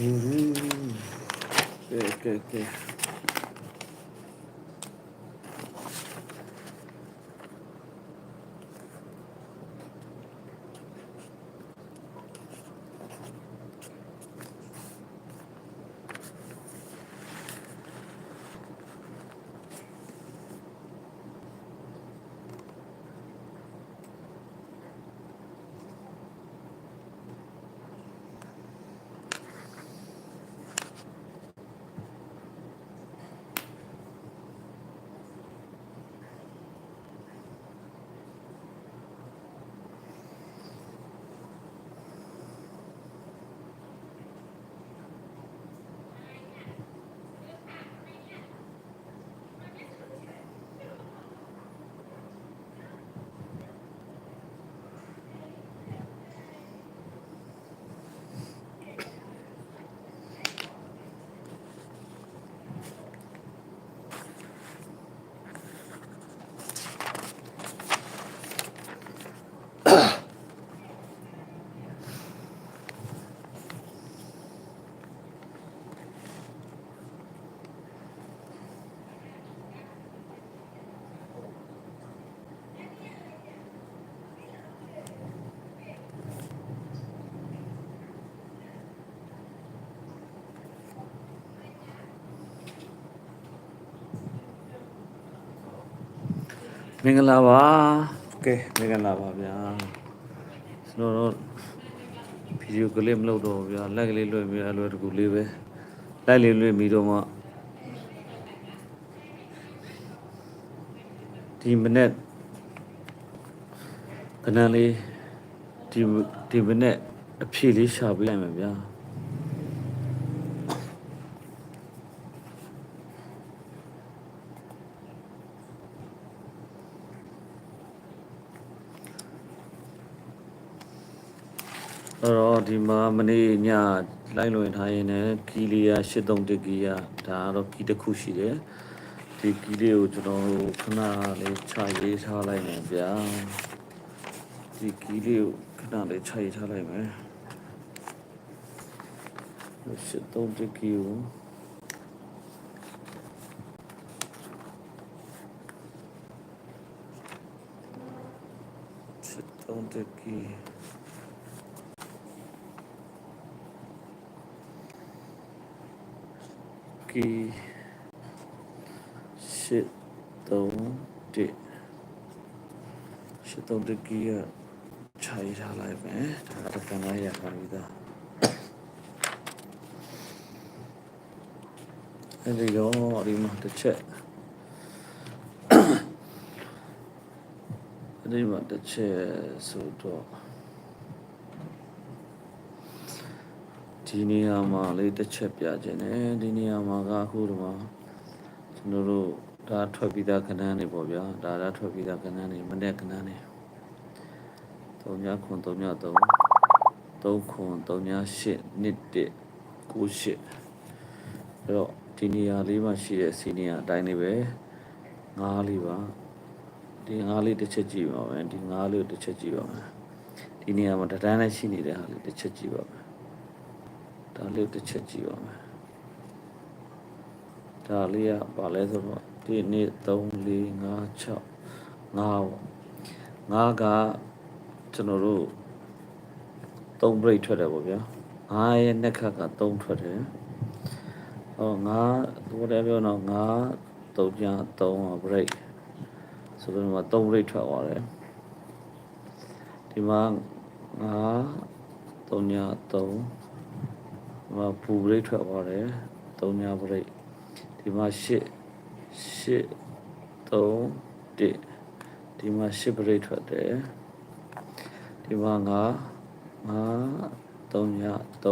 ဟင်းကဲကဲ မင်္ဂလာပါကဲမင်္ဂလာပါဗျာကျွန်တော်တို့ဗီဒီယိုကလစ်မလုပ်တော့ဘူးဗျာလက်ကလေးလွှင့်ပြီးအလွယ်တကူလေးပဲလိုက်လေးလွှင့်ပြီးတော့မှဒီမနေ့ခဏလေးဒီဒီမနေ့အဖြေလေးရှာပေးလိုက်မယ်ဗျာ အဲ့တော့ဒီမှာမနေ့ညလိုက်လွင်ထားရင်လည်းကီလီယာ83တကီယာဒါကတော့ကီတစ်ခုရှိတယ်ဒီကီလေးကိုကျွန်တော်တို့ခဏလေးခြာရေးထားလိုက်မယ်ဗျာဒီကီလေးကိုခဏလေးခြာရေးထားလိုက်မယ်83တကီကို83တကီ ကီရှစ်သုံးတစ်ရှစ်သုံးတစ်ကီကခြာရထားလိုက်မယ်ဒါကတော့ကန်လာရပါပြီသားအဲဒီတော့ဒီမှာတစ်ချက်အဲဒီမှာတစ်ချက်ဆိုတော့ ဒီနေရာမှာလေးတစ်ချက်ပြခြင်းတယ်ဒီနေရာမှာကအခုဒီမှာကျွန်တော်တို့ဒါထွက်ပြီးသားခဏန်းနေပေါ့ဗျာဒါဒါထွက်ပြီးသားခဏန်းနေမနေ့ခဏန်းနေ3ညခွန်3ည3 3ခွန်3ည8နှစ်1 9 8အဲ့တော့ဒီနေရာလေးမှာရှိတဲ့စီနီယာအတိုင်းလေးပဲငားလေးပါဒီငားလေးတစ်ချက်ကြည့်ပါမယ်ဒီငားလေးကိုတစ်ချက်ကြည့်ပါမယ်ဒီနေရာမှာတန်းတန်းနဲ့ရှိနေတဲ့ဟာလေးတစ်ချက်ကြည့်ပါမယ် ဒါလေးကိုတစ်ချက်ကြည့်ပါမယ်ဒါလေးကဘာလဲဆိုတော့ဒီနေ့3 4 5 6 5ပေါ့5ကကျွန်တော်တို့3 break ထွက်တယ်ပေါ့ဗျာ5ရဲ့နှစ်ခတ်က3ထွက်တယ်ဟော5ဘယ်လိုပြောတော့5 3ည3 break ဆိုတော့3 break ထွက်သွားတယ်ဒီမှာ5 3ည3ဒီ မှာပူ break ထွက်သွားတယ်3ည break ဒီမှာ8 8 3 1ဒီမှာ8 break ထွက်တယ်ဒီမှာ9 5 3ည3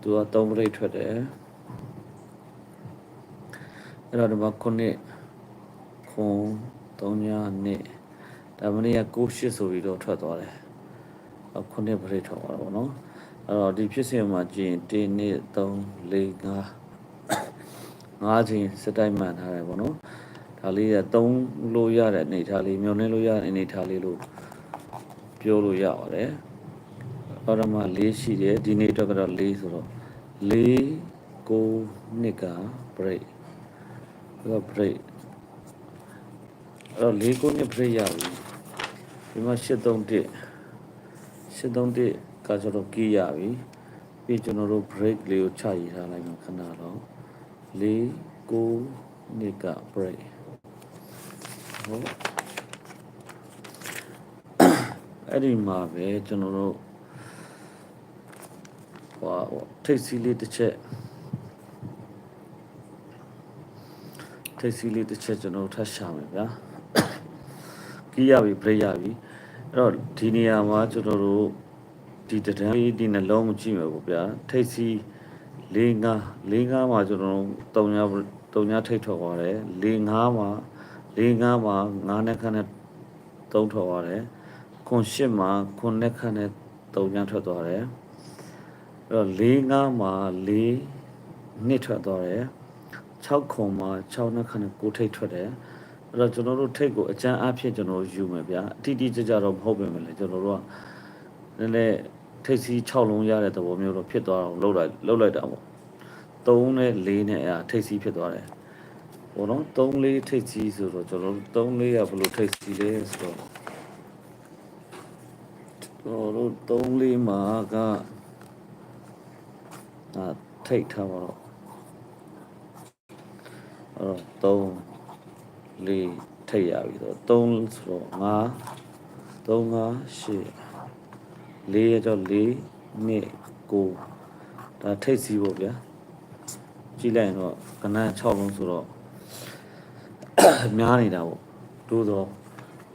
သူက3 break ထွက်တယ်အဲ့တော့ဒီမှာ9ခွန်3ည2ဒါမနေ့က9 8ဆိုပြီးတော့ထွက်သွားတယ်ခုနှစ် break ထွက်သွားတာပေါ့နော် အဲ့တော့ဒီဖြစ်စဉ်မှာကြည့်ရင်1 2 3 4 5 5ချိန်စတိုက်မှန်ထားတယ်ပေါ့နော်ဒါလေးက3လို့ရတဲ့အနေထားလေးမျောနေလို့ရတဲ့အနေထားလေးလို့ပြောလို့ရပါတယ်ဟောရမှာ၄ရှိတယ်ဒီနေ့အတွက်ကတော့၄ဆိုတော့၄ကိုနှစ်က break ဒါ break အဲ့တော့၄ကိုနှစ် break ရပြီဒီမှာ831 831 ကကျတော့ကီးရပြီပြီးကျွန်တော်တို့ break လေးကိုချရေးထားလိုက်မှာခဏတော့၄ကိုနှစ်က break ဟုတ်အဲ့ဒီမှာပဲကျွန်တော်တို့ဟိုထိတ်စီလေးတစ်ချက်ထိတ်စီလေးတစ်ချက်ကျွန်တော်တို့ထပ်ရှာမယ်ဗျာကီးရပြီ break ရပြီအဲ့တော့ဒီနေရာမှာကျွန်တော်တို့ ဒီတန်းလေးဒီနှလုံးမကြည့်မယ်ပေါ့ဗျာထိတ်စီ၄၅၄၅မှာကျွန်တော်တို့3ည3ညထိတ်ထွက်သွားတယ်၄၅မှာ၄၅မှာ9နဲ့ခန့်နဲ့3ထွက်သွားတယ်ခွန်၈မှာခွန်နဲ့ခန့်နဲ့3ညထွက်သွားတယ်အဲ့တော့၄၅မှာ၄နှစ်ထွက်သွားတယ်6ခွန်မှာ6နဲ့ခန့်နဲ့9ထိတ်ထွက်တယ်အဲ့တော့ကျွန်တော်တို့ထိတ်ကိုအကျန်းအဖြစ်ကျွန်တော်ယူမယ်ဗျာအတိအကျကြတော့မဟုတ်ပါဘူးလေကျွန်တော်တို့ကနည်းနည်း ထိတ်စီ6လုံးရတဲ့သဘောမျိုးတော့ဖြစ်သွားအောင်လှုပ်လိုက်လှုပ်လိုက်တာပေါ့3နဲ့4နဲ့အဲထိတ်စီဖြစ်သွားတယ်ဟိုနော်3 4ထိတ်စီဆိုတော့ကျွန်တော်တို့3 4ရဘယ်လိုထိတ်စီလဲဆိုတော့ကျွန်တော်တို့3 4မှာကအာထိတ်ထားပါတော့အဲ့တော့3 4ထိတ်ရပြီဆိုတော့3ဆိုတော့5 3 5 8 လေးရတော့လေးနှစ်ကိုဒါထိတ်စီးပေါ့ဗျာကြည့်လိုက်ရင်တော့ကနန်း6လုံးဆိုတော့များနေတာပေါ့တိုးတော့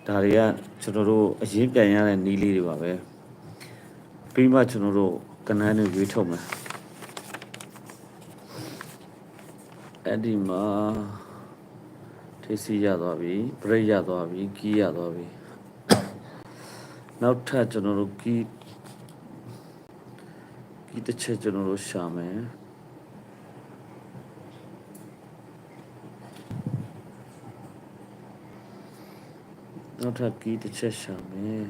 ဒါတွေကကျွန်တော်တို့အရင်ပြန်ရတဲ့နီးလေးတွေပါပဲပြီးမှကျွန်တော်တို့ကနန်းတွေရွေးထုတ်မယ်အဲ့ဒီမှာထိတ်စီးရသွားပြီဘရိတ်ရသွားပြီကီးရသွားပြီနောက်ထပ်ကျွန်တော်တို့ကီး ဒီတစ်ချက်ကျွန်တော်တို့ရှာမယ်နောက်ထပ်ကီးတစ်ချက်ရှာမယ်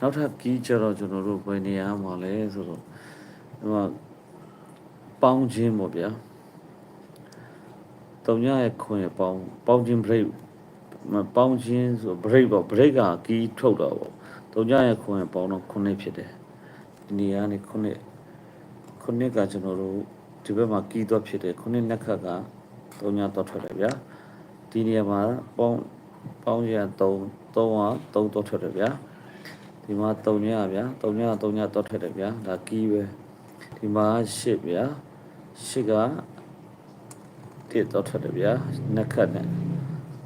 နောက်ထပ်ကီးကျတော့ကျွန်တော်တို့ဘယ်နေရာမှာလဲဆိုတော့ဒီမှာပေါင်းခြင်းပေါ့ဗျာတုံညရဲ့ခွင်ရပေါင်းပေါင်းခြင်း break မပေါင်းခြင်းဆို break ပေါ့ break ကကီးထုတ်တော့ပေါ့ တုံညရဲ့ခွင်ရပေါင်းတော့ခုနှစ်ဖြစ်တယ်ဒီနေရာနေခုနှစ်ခုနှစ်ကကျွန်တော်တို့ဒီဘက်မှာကီးတော့ဖြစ်တယ်ခုနှစ်နှစ်ခတ်ကတုံညတော့ထွက်တယ်ဗျာဒီနေရာမှာပေါင်းပေါင်းရ3 3ဟာ3တော့ထွက်တယ်ဗျာဒီမှာ3ညဗျာ3ည3ညတော့ထွက်တယ်ဗျာဒါကီးပဲဒီမှာ8ဗျာ8ကတစ်တော့ထွက်တယ်ဗျာနှစ်ခတ်နဲ့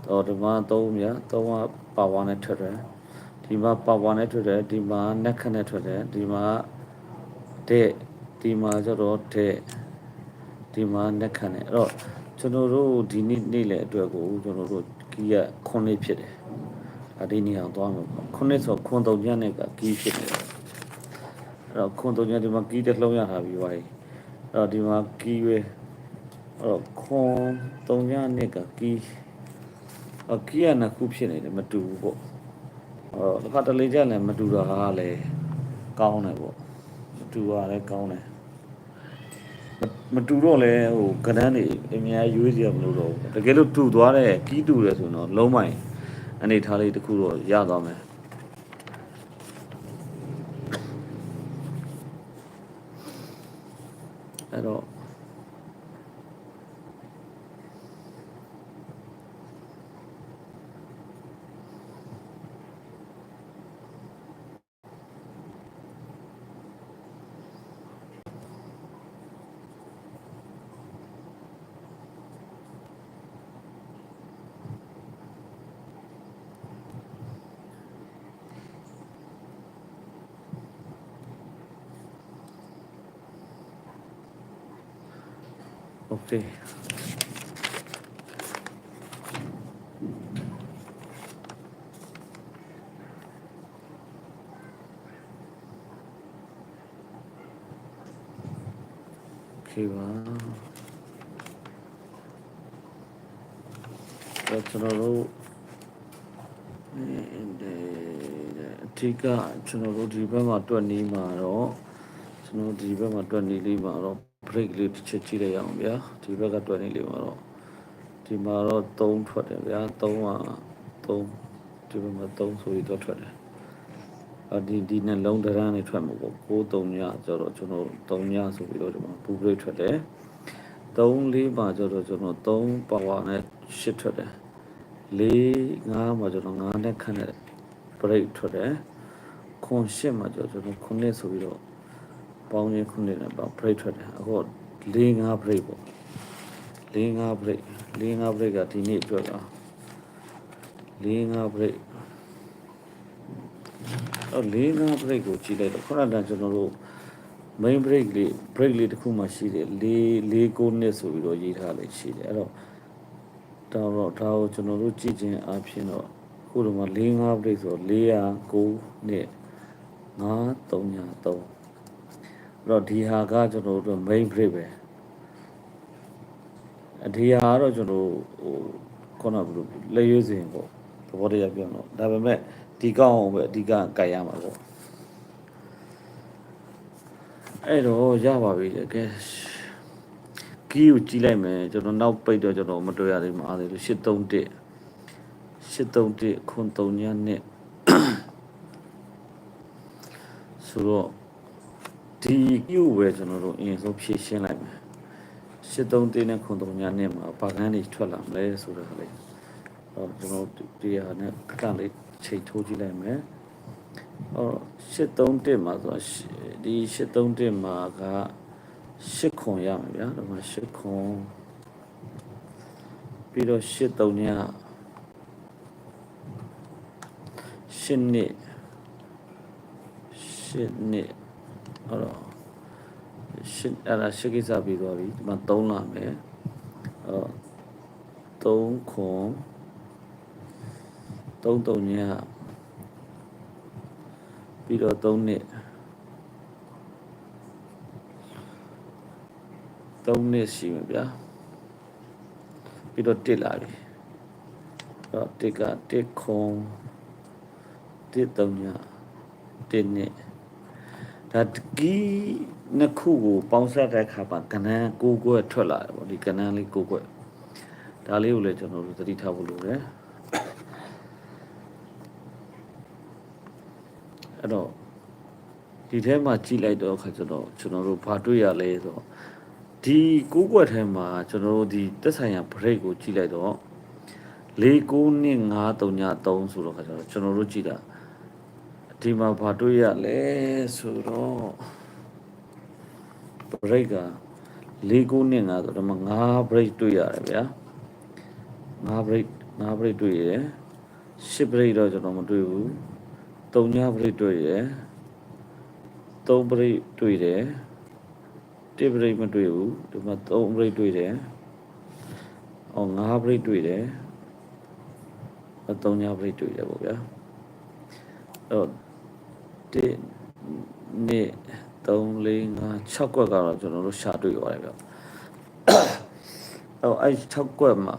တော့ဒီမှာ3ဗျာ3ကပါဝါနဲ့ထွက်တယ် ဒီမှာပါဝါနဲ့ထွက်တယ်ဒီမှာနှစ်ခတ်နဲ့ထွက်တယ်ဒီမှာတဲ့ဒီမှာကျတော့တဲ့ဒီမှာနှစ်ခတ်နဲ့အဲ့တော့ကျွန်တော်တို့ဒီနေ့နေ့လယ်အတွက်ကိုကျွန်တော်တို့ကီးရခွန်လေးဖြစ်တယ်အဒီနေအောင်သွားမှာပေါ့ခွန်လေးဆိုခွန်တုံညနဲ့ကကီးဖြစ်တယ်အဲ့တော့ခွန်တုံညဒီမှာကီးတစ်လုံးရထားပြီးပါပြီအဲ့တော့ဒီမှာကီးပဲအဲ့တော့ခွန်တုံညနဲ့ကကီးအကီးရနှစ်ခုဖြစ်နေတယ်မတူဘူးပေါ့ အော်တစ်ခါတလေကြလည်းမတူတာဟာလည်းကောင်းတယ်ပေါ့မတူတာလည်းကောင်းတယ်မတူတော့လဲဟိုကဏ္ဍနေအများရွေးစီရမလို့တော့ဘူးတကယ်လို့တူသွားတယ်ကီးတူတယ်ဆိုတော့လုံးမိုင်အနေထားလေးတစ်ခုတော့ရသွားမယ်အဲ့တော့ Okay. ေပါတော့ကျွန်တော်တို့အဓိကကျွန်တော်တို့ဒီဘက်မှာတွက်နေမှာတော့ကျွန်တော်ဒီဘက်မှာတွက်နေလေးမှာတော့ break လေးတစ်ချက်ကြည့်လိုက်အောင်ဗျာဒီဘက်ကတွက်နေလေးမှာတော့ဒီမှာတော့3ထွက်တယ်ဗျာ3က3ဒီဘက်မှာ3ဆိုပြီးတော့ထွက်တယ်အဒီဒီနှလုံးတရန်းနေထွက်မှာပေါ့6 3ညကျတော့ကျွန်တော်3ညဆိုပြီးတော့ဒီမှာ blue break ထွက်တယ်3 4မှာကျတော့ကျွန်တော်3 power နဲ့8ထွက်တယ်4 5မှာကျွန်တော်9နဲ့ခန့်နဲ့ break ထွက်တယ်ခွန်8မှာကျတော့ကျွန်တော်9ဆိုပြီးတော့ ပေါင်းချင်း9နဲ့ပေါင်း break ထွက်တယ်အခု4 5 break ပေါ့4 5 break 4 5 break ကဒီနေ့အတွက်က4 5 break အော်4 5 break ကိုကြည့်လိုက်တော့ခုနကကျွန်တော်တို့ main break လေး break လေးတစ်ခုမှရှိတယ်4 4 9နှစ်ဆိုပြီးတော့ရေးထားလိုက်ရှိတယ်အဲ့တော့တော့တော့ဒါကိုကျွန်တော်တို့ကြည့်ခြင်းအပြင်တော့ခုလိုမှ4 5 break ဆိုတော့409နှစ်9 3ည3အဲ့ တော့ဒီဟာကကျွန်တော်တို့ main break ပဲအဒီဟာကတော့ကျွန်တော်ဟိုခုနကဘယ်လိုလက်ရွေးစင်ပေါ့သဘောတရားပြောတော့ဒါပေမဲ့ဒီကောင်းအောင်ပဲအဓိကကြိုက်ရမှာပေါ့အဲ့တော့ရပါပြီတကယ်ကီးကိုကြီးလိုက်မယ်ကျွန်တော်နောက်ပိတ်တော့ကျွန်တော်မတွေ့ရသေးမှအားသေးလို့831 831ခွန်3ညနဲ့ဆိုတော့ ဒီကီးကိုပဲကျွန်တော်တို့အရင်ဆုံးဖြည့်ရှင်းလိုက်မယ်831နဲ့ခွန်3ညနဲ့မှာပါကန်းတွေထွက်လာမလဲဆိုတော့လေဟောကျွန်တော်ဒီဟာနဲ့ကန့်လေးချိန်ထိုးကြည့်လိုက်မယ်ဟော831မှာဆိုတော့ဒီ831မှာက8ခွန်ရမှာဗျာဒါမှ8ခွန်ပြီးတော့83ညရှစ်နှစ်ရှစ်နှစ် အဲ့တော့ရှစ်အဲ့ဒါရှစ်ကိစ္စပြီးသွားပြီဒီမှာ3လာမယ်အဲ့တော့3ခွန်3တုံညပြီးတော့3နှစ်3နှစ်ရှိမှာဗျာပြီးတော့1လာပြီအဲ့တော့1က1ခွန်1တုံည1နှစ် ဒါတကီးနှစ်ခုကိုပေါင်းစပ်တဲ့အခါမှာကဏ္ဍကိုကွက်ထွက်လာတယ်ပေါ့ဒီကဏ္ဍလေးကိုကွက်ဒါလေးကိုလည်းကျွန်တော်တို့သတိထားဖို့လိုတယ်အဲ့တော့ဒီထဲမှာကြည့်လိုက်တော့အခါကျတော့ကျွန်တော်တို့ဘာတွေ့ရလဲဆိုတော့ဒီကိုကွက်ထဲမှာကျွန်တော်တို့ဒီတက်ဆိုင်ရာ break ကိုကြည့်လိုက်တော့၄9နှစ်5 3ည3ဆိုတော့ခါကျတော့ကျွန်တော်တို့ကြည့်တာ ဒီမှာဘာတွေ့ရလဲဆိုတော့ break က၄9နှစ်5ဆိုတော့5 break တွေ့ရတယ်ဗျာ5 break 5 break တွေ့ရတယ်10 break တော့ကျွန်တော်မတွေ့ဘူး3ည break တွေ့ရတယ်3 break တွေ့တယ်1 break မတွေ့ဘူးဒီမှာ3 break တွေ့တယ်အော်5 break တွေ့တယ်3ည break တွေ့တယ်ပေါ့ဗျာအဲ့တော့ 1နှစ်3 4 5 6ကွက်ကတော့ကျွန်တော်တို့ရှာတွေ့ရတယ်ဗျအဲ့အဲ့6ကွက်မှာ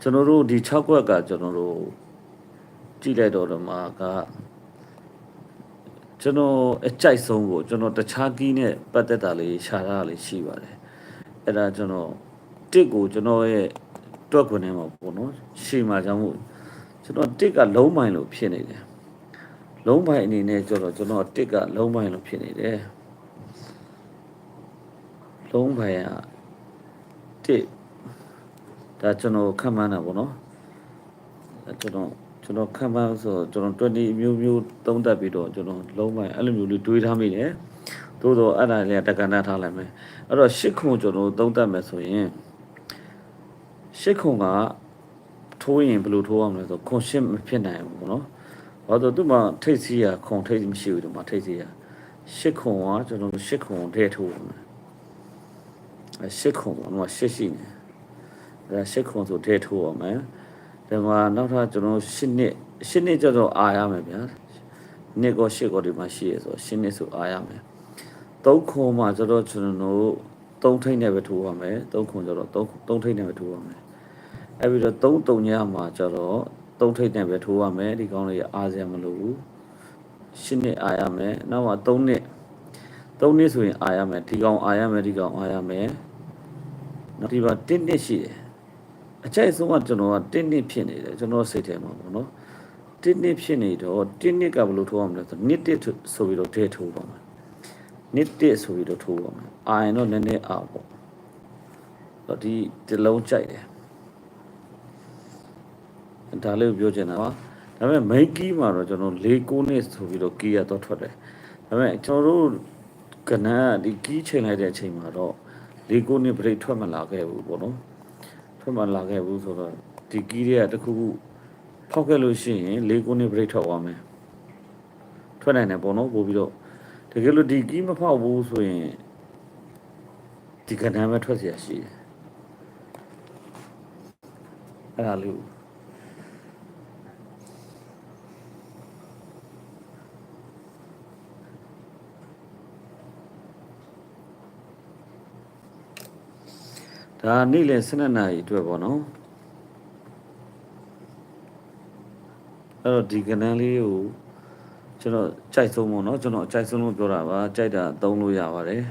ကျွန်တော်တို့ဒီ6ကွက်ကကျွန်တော်တို့ကြည့်လိုက်တော့ဒီမှာကကျွန်တော်အကြိုက်ဆုံးကိုကျွန်တော်တခြားကီးနဲ့ပတ်သက်တာလေးရှာတာလေးရှိပါတယ်အဲ့ဒါကျွန်တော်တစ်ကိုကျွန်တော်ရဲ့တွက်ခွန်းထဲမှာပေါ့နော်ရှေ့မှာကြောင့်မို့ကျွန်တော်တစ်ကလုံးမိုင်လို့ဖြစ်နေတယ် လုံးပိုင်အနေနဲ့ကျတော့ကျွန်တော်တစ်ကလုံးပိုင်လို့ဖြစ်နေတယ်လုံးပိုင်ကတစ်ဒါကျွန်တော်ခံမှန်းတာပေါ့နော်ကျွန်တော်ကျွန်တော်ခံမှန်းဆိုကျွန်တော်20မျိုးမျိုးသုံးသပ်ပြီးတော့ကျွန်တော်လုံးပိုင်အဲ့လိုမျိုးလေးတွေးထားမိတယ်သို့တော့အဲ့ဒါလေးတက္ကနာထားလိုက်မယ်အဲ့တော့ရှစ်ခုကျွန်တော်သုံးသပ်မယ်ဆိုရင်ရှစ်ခုကထိုးရင်ဘယ်လိုထိုးရမလဲဆိုခွန်ရှစ်မဖြစ်နိုင်ဘူးပေါ့နော်။ ဘာလို့သူမှထိတ်စီးရခုံထိတ်မရှိဘူးဒီမှာထိတ်စီးရရှစ်ခုံကကျွန်တော်ရှစ်ခုံထဲထိုးတယ်။အဲရှစ်ခုံကတော့ရှစ်ရှိနေ။အဲရှစ်ခုံဆိုထဲထိုးရမယ်။ဒီမှာနောက်ထပ်ကျွန်တော်ရှစ်နှစ်ရှစ်နှစ်ကျတော့အာရမယ်ဗျာ။နှစ်ကောရှစ်ကောဒီမှာရှိရဆိုရှစ်နှစ်ဆိုအာရမယ်။သုံးခုံမှာကျတော့ကျွန်တော်တို့သုံးထိတ်နဲ့ပဲထိုးရမယ်။သုံးခုံကျတော့သုံးသုံးထိတ်နဲ့ပဲထိုးရမယ်။အဲပြီးတော့သုံးတုံညမှာကျတော့ သုံးထိပ်နဲ့ပဲထိုးရမယ်ဒီကောင်လေးအားစရာမလိုဘူးရှစ်နှစ်အားရမယ်နောက်မှ3နှစ်3နှစ်ဆိုရင်အားရမယ်ဒီကောင်အားရမယ်ဒီကောင်အားရမယ်နောက်ဒီမှာ1နှစ်ရှိတယ်အကြိုက်ဆုံးကကျွန်တော်က1နှစ်ဖြစ်နေတယ်ကျွန်တော်စိတ်ထဲမှာပေါ့နော်1နှစ်ဖြစ်နေတော့1နှစ်ကဘယ်လိုထိုးရမလဲဆိုနှစ်တစ်ဆိုပြီးတော့ဒဲထိုးပါမယ်နှစ်တစ်ဆိုပြီးတော့ထိုးပါမယ်အာရင်တော့နည်းနည်းအားပေါ့တော့ဒီဒီလုံးကြိုက်တယ် ဒါလေးကိုပြောချင်တာပါဒါပေမဲ့ main key မှာတော့ကျွန်တော်၄9နှစ်ဆိုပြီးတော့ key ရတော့ထွက်တယ်ဒါပေမဲ့ကျွန်တော်တို့ကနန်းကဒီ key ချိန်လိုက်တဲ့အချိန်မှာတော့၄9နှစ် break ထွက်မလာခဲ့ဘူးပေါ့နော်ထွက်မလာခဲ့ဘူးဆိုတော့ဒီ key တွေကတခုခုဖောက်ခဲ့လို့ရှိရင်၄9နှစ် break ထွက်သွားမယ်ထွက်နိုင်တယ်ပေါ့နော်ပို့ပြီးတော့တကယ်လို့ဒီ key မဖောက်ဘူးဆိုရင်ဒီကနန်းပဲထွက်เสียရှိတယ်အဲ့ဒါလေး ဒါနေ့လယ်12နာရီအတွက်ပေါ့နော်အဲ့တော့ဒီကဏ္ဍလေးကိုကျွန်တော်ကြိုက်ဆုံးပေါ့နော်ကျွန်တော်အကြိုက်ဆုံးလို့ပြောတာပါကြိုက်တာသုံးလို့ရပါတယ်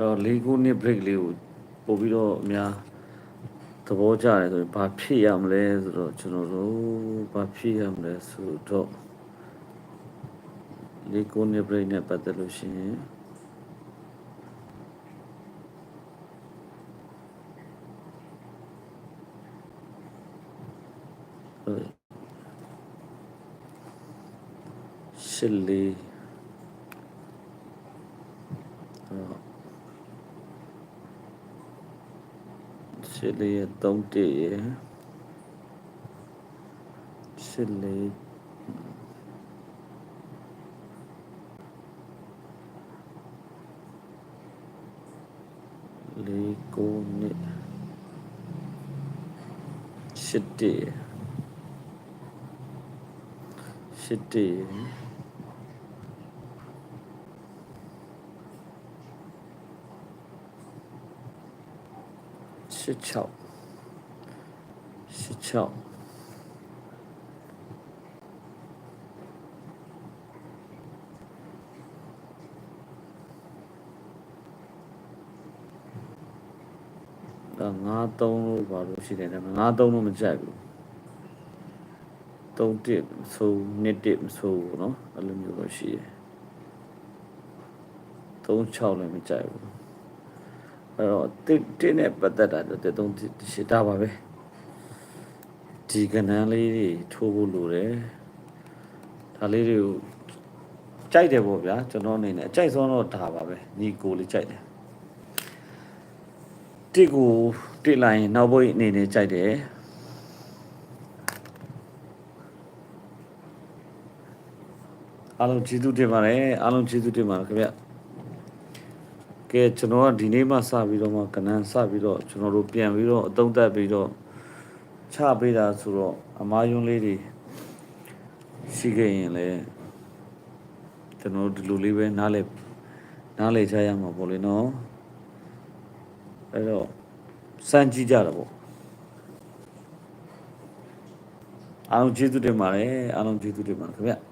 တော့လေးခုနှစ် break လေးကိုပို့ပြီးတော့အများသဘောကျတယ်ဆိုရင်ဘာဖြစ်ရမလဲဆိုတော့ကျွန်တော်တို့ဘာဖြစ်ရမလဲဆိုတော့လေးခုနှစ် break နဲ့ပတ်သက်လို့ရှိရင်ဟုတ်ရှစ်လေး xử lý tổng trị xử lý lý cô nị city city 16 16ငါ3လို့ပါလို့ရှိတယ်ငါ3လို့မကြိုက်ဘူး3တစ်ဆို2တစ်ဆိုဘူးเนาะအဲ့လိုမျိုးလို့ရှိတယ်36လည်းမကြိုက်ဘူး အဲ့တော့တစ်တစ်နဲ့ပတ်သက်တာတော့တစ်သုံးတစ်ရှစ်တာပါပဲဒီကဏ္ဍလေးတွေထိုးဖို့လိုတယ်ဒါလေးတွေကိုကြိုက်တယ်ပေါ့ဗျာကျွန်တော်အနေနဲ့အကြိုက်ဆုံးတော့ဒါပါပဲညီကိုလေးကြိုက်တယ်တစ်ကိုတစ်လိုက်ရင်နောက်ဘိတ်အနေနဲ့ကြိုက်တယ်အားလုံးကျေးဇူးတင်ပါတယ်အားလုံးကျေးဇူးတင်ပါတယ်ခင်ဗျ ကဲကျွန်တော်ကဒီနေ့မှစပြီးတော့မှကနန်းစပြီးတော့ကျွန်တော်တို့ပြန်ပြီးတော့အသုံးသက်ပြီးတော့ချပေးတာဆိုတော့အမားယွန်းလေးတွေရှိခဲ့ရင်လည်းကျွန်တော်တို့ဒီလိုလေးပဲနားလဲနားလဲချရမှာပေါ့လေနော်အဲ့တော့စမ်းကြည့်ကြတာပေါ့အားလုံးကျေးဇူးတင်ပါတယ်အားလုံးကျေးဇူးတင်ပါတယ်ခင်ဗျ